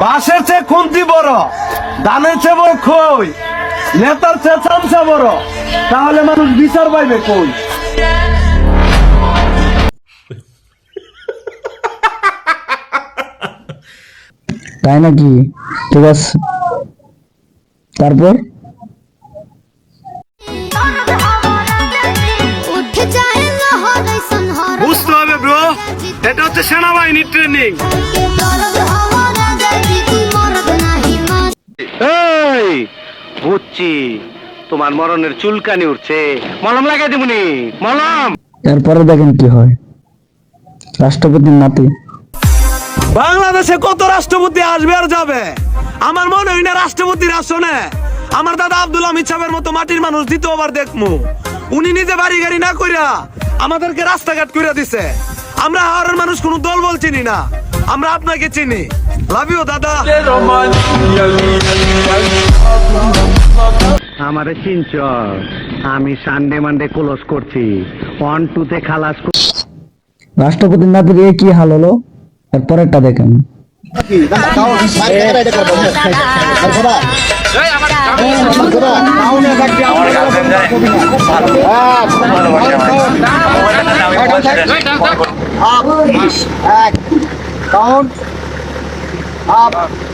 বাসের চেয়ে খুন্তি বড় ধানের চেয়ে বড় খই নেতার চেয়ে চামচা বড়। তাহলে মানুষ বিচার পাইবে কই? তাই নাকি? ঠিক আছে। তারপর? বুঝতে হবে ব্রো এটা হচ্ছে সেনাবাহিনীর ট্রেনিং এই বুঝছি তোমার মরণের চুলকানি উঠছে। মলম লাগাই দিবনি মলম! এরপরে দেখেন কি হয়। রাষ্ট্রপতির নাতি। বাংলাদেশে কত রাষ্ট্রপতি আসবে আর যাবে? আমার মনে হয় না রাষ্ট্রপতির আসনে আমার দাদা আব্দুল হামিদ সাহেবের মতো মাটির মানুষ দ্বিতীয়বার দেখমু। উনি নিজে বাড়ি গাড়ি না কইরা আমাদেরকে রাস্তাঘাট কইরা দিছে। আমরা হাওড়ের মানুষ কোনো দল বল চিনি না। আমরা আপনাকে চিনি। লাভ ইউ দাদা আমারে চিনচ আমি সানডে মানডে ক্লোজ করছি ওয়ান টুতে খালাস কর- রাষ্ট্রপতির নাতির এ কি হাল হলো এরপরেরটা দেখেন কাউন্ট Abi.